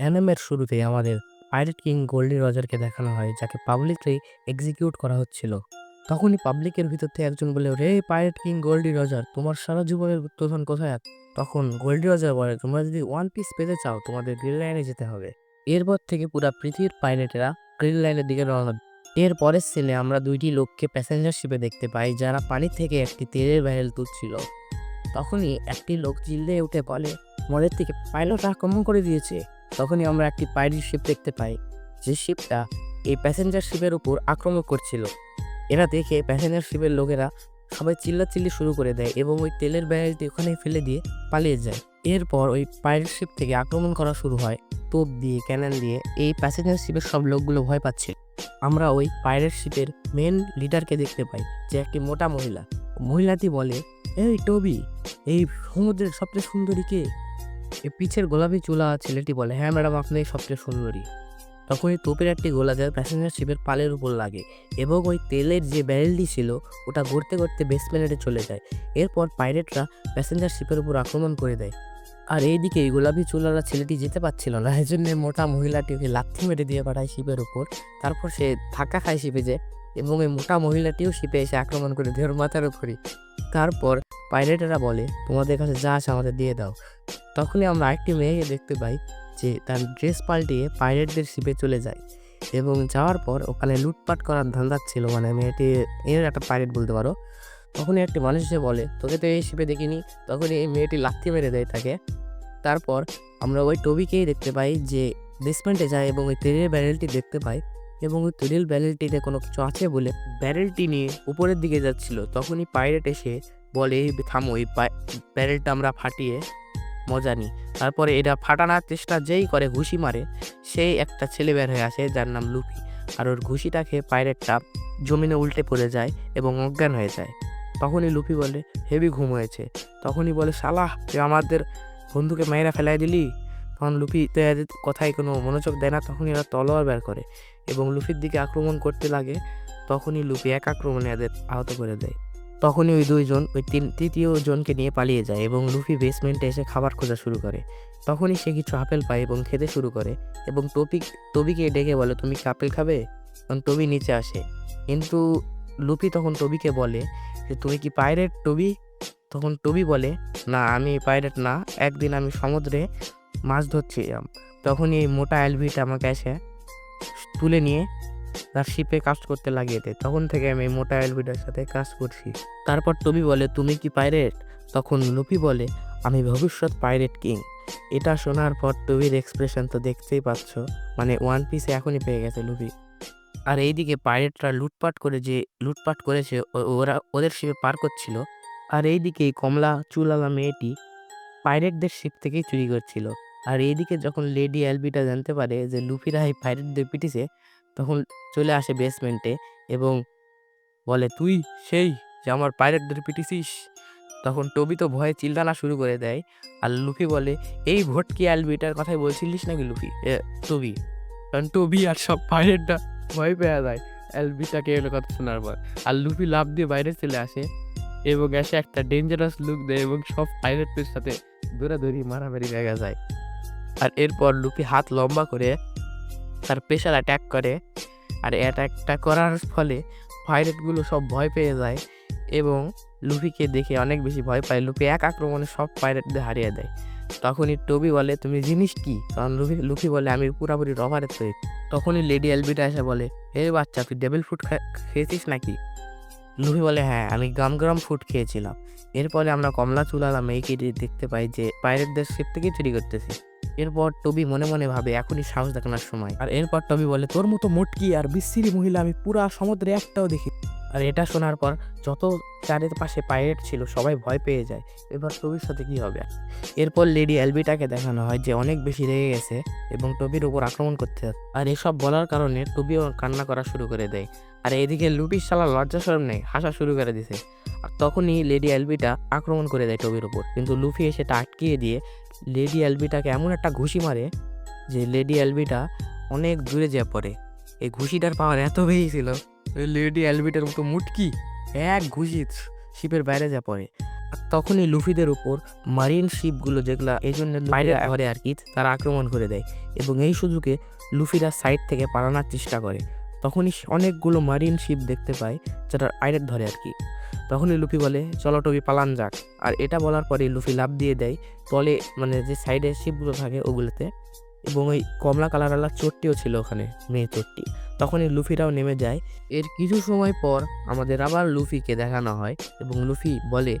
অ্যানিমের শুরুতেই আমাদের pirate king Goldie রজারকে দেখানো হয়, যাকে পাবলিকলি এক্সিকিউট করা হচ্ছিল। তখনই পাবলিকের ভিতর থেকে একজন বলে, রে, পাইরেট কিং গোল্ডি রজার, তোমার সারা জীবনের গুপ্তধন কোথায়? তখন গোল্ডি রজার বলে, তোমরা যদি ওয়ান পিস পেতে চাও, তোমাদের গ্রিল লাইনে যেতে হবে। এরপর থেকে পুরা পৃথিবীর পাইরেটেরা গ্রিল লাইনের দিকে রওনা। এর পরের সিনে আমরা দুইটি লোককে প্যাসেঞ্জার শিপে দেখতে পাই, যারা পানি থেকে একটি তেলের ব্যারেল তুলছিল। তখনই একটি লোক চিল্লে উঠে বলে, মদের থেকে পাইলট আক্রমণ করে দিয়েছে। তখনই আমরা একটি পাইরেট শিপ দেখতে পাই, যে শিপটা এই প্যাসেঞ্জার শিপের উপর আক্রমণ করছিল। এরা দেখে প্যাসেঞ্জার শিপের লোকেরা সবাই চিল্লাচিল্লি শুরু করে দেয় এবং ওই তেলের ব্যারেলটি ওখানে ফেলে দিয়ে পালিয়ে যায়। এরপর ওই পাইরেট শিপ থেকে আক্রমণ করা শুরু হয় তোপ দিয়ে ক্যানন দিয়ে, এই প্যাসেঞ্জার শিপের সব লোকগুলো ভয় পাচ্ছে। আমরা ওই পাইরেট শিপের মেন লিডারকে দেখতে পাই, যে একটি মোটা মহিলা। মহিলাটি বলে, এই, টবি, এই সমুদ্রের সবচেয়ে সুন্দরী কে? পিছের গোলাপি চুলা ছেলেটি বলে হ্যাঁ ম্যাডাম, আপনি সবচেয়ে সুন্দরী। তখনই তোপের একটি গোলা যায় প্যাসেঞ্জার শিপের পালের উপর লাগে এবং ওই তেলের যে ব্যারেলটি ছিল, ওটা গড়তে গড়তে বেসমেন্টে চলে যায়। এরপর পাইরেটরা প্যাসেঞ্জার শিপের উপর আক্রমণ করে দেয়। আর এইদিকে এই গোলাপি চুলারা ছেলেটি যেতে পারছিল না এই জন্য মোটা মহিলাটি ওকে লাথি মেরে দিয়ে পাঠায় শিপের উপর। তারপর সে ধাক্কা খায় শিপে যে এবং এই মোটা মহিলাটিও শিপে এসে আক্রমণ করে দেওয়ার মাথার উপরই। তারপর পাইরেটেরা বলে, তোমাদের কাছে যা আছে আমাদের দিয়ে দাও। তখনই আমরা আরেকটি মেয়েকে দেখতে পাই যে তার ড্রেস পাল্টিয়ে পাইরেটদের শিপে চলে যায় এবং যাওয়ার পর ওখানে লুটপাট করার ধান্দা ছিল মানে মেয়েটি, এর একটা পাইরেট বলতে পারো। তখনই একটি মানুষ এসে বলে, তোকে তো এই শিপে দেখিনি। তখনই এই মেয়েটি লাথি মেরে দেয় তাকে। তারপর আমরা ওই টবিকেই দেখতে পাই যে বেসমেন্টে যায় এবং ওই তেলের ব্যারেলটি দেখতে পাই এবং ওই তেলের ব্যারেলটিতে কোনো কিছু আছে বলে ব্যারেলটি নিয়ে উপরের দিকে যাচ্ছিল। তখনই পাইরেট এসে বলে "এই থামো এই ব্যারেলটা আমরা ফাটিয়ে মজা নিই। তারপরে এটা ফাটানোর চেষ্টা যেই করে, ঘুষি মারে। সেই একটা ছেলে বের হয়ে আসে, যার নাম লুফি। আর ওর ঘুষিটা খেয়ে পাইরেটটা জমিনে উল্টে পড়ে যায় এবং অজ্ঞান হয়ে যায়। তখনই লুফি বলে হেভি ঘুম হয়েছে। তখনই বলে সালাহ তুই আমাদের বন্ধুকে মায়েরা ফেলাই দিলি? তখন তো কথায় কোনো মনোযোগ দেয় না। তখনই এরা তলোয়ার বের করে। এবং লুফির দিকে আক্রমণ করতে লাগে, তখনই লুফি এক আক্রমণে এদের আহত করে দেয়। তখনই ওই দুইজন, ওই তিন, তৃতীয় জনকে নিয়ে পালিয়ে যায় এবং লুফি বেসমেন্টে এসে খাবার খোঁজা শুরু করে। তখনই সে কিছু আপেল পায় এবং খেতে শুরু করে এবং টপি টবিকে ডেকে বলে, তুমি কি আপেল খাবে? তখন টবি নিচে আসে। কিন্তু লুফি তখন টবিকে বলে যে, তুমি কি পাইরেট টবি? তখন টবি বলে, না, আমি পাইরেট না, একদিন আমি সমুদ্রে মাছ ধরছিলাম তখনই এই মোটা অ্যালভিটা আমাকে এসে তুলে নিয়ে তার শিপে কাজ করতে লাগিয়ে দেয়। তখন থেকে আমি মোটা অ্যালভিটার সাথে কাজ করছি। তারপর টবি বলে, তুমি কি পাইরেট? তখন লুপি বলে, আমি ভবিষ্যৎ পাইরেট কিং। এটা শোনার পর টবির এক্সপ্রেশন তো দেখতেই পাচ্ছ মানে ওয়ান পিসে এখনই পেয়ে গেছে লুপি আর এইদিকে পাইরেটরা লুটপাট করে যে, লুটপাট করেছে ওরা, ওদের শিপে পার করছিল। আর এইদিকে এই কমলা চুলালা মেয়েটি পাইরেটদের শিপ থেকেই চুরি করছিল। আর এইদিকে যখন লেডি অ্যালবিটা জানতে পারে যে লুফিরা এই পাইরেটদের পিটিছে, তখন চলে আসে বেসমেন্টে এবং বলে, তুই সেই যে আমার পাইরেটদের পিটিছিস? তখন টবি তো ভয়ে চিল্লানা শুরু করে দেয় আর লুফি বলে, এই ভটকি অ্যালবিটার কথাই বলছিলিস নাকি লুফি? টবি। কারণ টবি আর সব পাইরেটটা ভয় পেয়ে যায় অ্যালবিটাকে এলো কথা শোনার পর। আর লুফি লাভ দিয়ে বাইরে চলে আসে এবং এসে একটা ডেঞ্জারাস লুক দেয় এবং সব পাইরেটদের সাথে দৌড়াদৌড়ি, মারামারি জায়গা যায়। আর এরপর লুফি হাত লম্বা করে তার প্রেশার অ্যাটাক করে। আর অ্যাটাকটা করার ফলে পাইরেটগুলো সব ভয় পেয়ে যায় এবং লুফিকে দেখে অনেক বেশি ভয় পায়। লুফি এক আক্রমণে সব পাইরেটদের হারিয়ে দেয়। তখনই টবি বলে, তুমি জিনিস কি? কারণ লুফি লুফি বলে, আমি পুরাপুরি রবারের তৈরি তখনই লেডি এলবিটা এসে বলে হে বাচ্চা, তুই ডেভিল ফুড খেয়েছিস নাকি? লুফি বলে হ্যাঁ আমি গ্রাম গ্রাম ফুড খেয়েছিলাম। এরপরে আমরা কমলা চুলালা মেয়েকে দিয়ে দেখতে পাই যে পাইরেটদের শিপ থেকেই চুরি করতেছে। এরপর টবি মনে মনে ভাবে, এখনই সাহস দেখানোর সময়। আর এরপর টবি বলে, তোর মতো মোটকি আর বিস্তিরি মহিলা আমি পুরা সমুদ্রে একটাও দেখি আর এটা শোনার পর যত চারিপাশে পাইরেট ছিল, সবাই ভয় পেয়ে যায়। এবার টবির সাথে কি হবে? এরপর লেডি অ্যালবিটাকে দেখানো হয় যে অনেক বেশি রেগে গেছে এবং টবির উপর আক্রমণ করতে যাচ্ছে। আর এসব বলার কারণে টবিও কান্না করা শুরু করে দেয়। আর এদিকে লুপির শালা লজ্জা সরম নেই, হাসা শুরু করে দিছে। আর তখনই লেডি অ্যালবিটা আক্রমণ করে দেয় টবির উপর। কিন্তু লুফি এসে তা আটকিয়ে দিয়ে লেডি অ্যালবিটাকে এমন একটা ঘুষি মারে যে লেডি অ্যালবিটা অনেক দূরে যেয়ে পড়ে। এই ঘুষিটার পাওয়ার এত বেশি ছিল লেডি অ্যালবিটার মতো মুটকি এক ঘুষি শিপের বাইরে যা পড়ে। আর তখনই লুফিদের উপর মারিন শিপগুলো যেগুলো এই জন্য বাইরে ঘরে আর কি তারা আক্রমণ করে দেয় এবং এই সুযোগে লুফিরা সাইড থেকে পালানোর চেষ্টা করে। তখনই অনেকগুলো মারিন শিপ দেখতে পায় যেটা পাইরেট ধরে আর কি। তখনই লুফি বলে, চলো টবি, পালান যাক। আর এটা বলার পরে লুফি লাভ দিয়ে দেয় তলে মানে যে সাইডে শিপগুলো থাকে ওগুলোতে এবং ওই কমলা কালারওয়ালা চোরটিও ছিল ওখানে, মেয়ে চোরটি তখনই লুফিরাও নেমে যায়। এর কিছু সময় পর আমাদের আবার লুফিকে দেখানো হয় এবং লুফি বলে,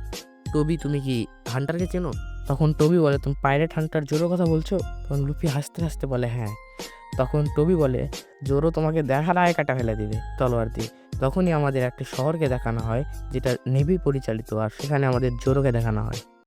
টবি, তুমি কি হান্টারকে চেনো? তখন টবি বলে, তুমি পাইরেট হান্টার জোরো কথা বলছো? তখন লুফি হাসতে হাসতে বলে হ্যাঁ। তখন টবি বলে, জোরো তোমাকে দেখার আয় কাটা ফেলে দিবে, তলোয়ার দিয়ে। তখনই আমাদের একটা শহরকে দেখানো হয়, যেটা নেভি পরিচালিত, আর সেখানে আমাদের জোরোকে দেখানো হয়।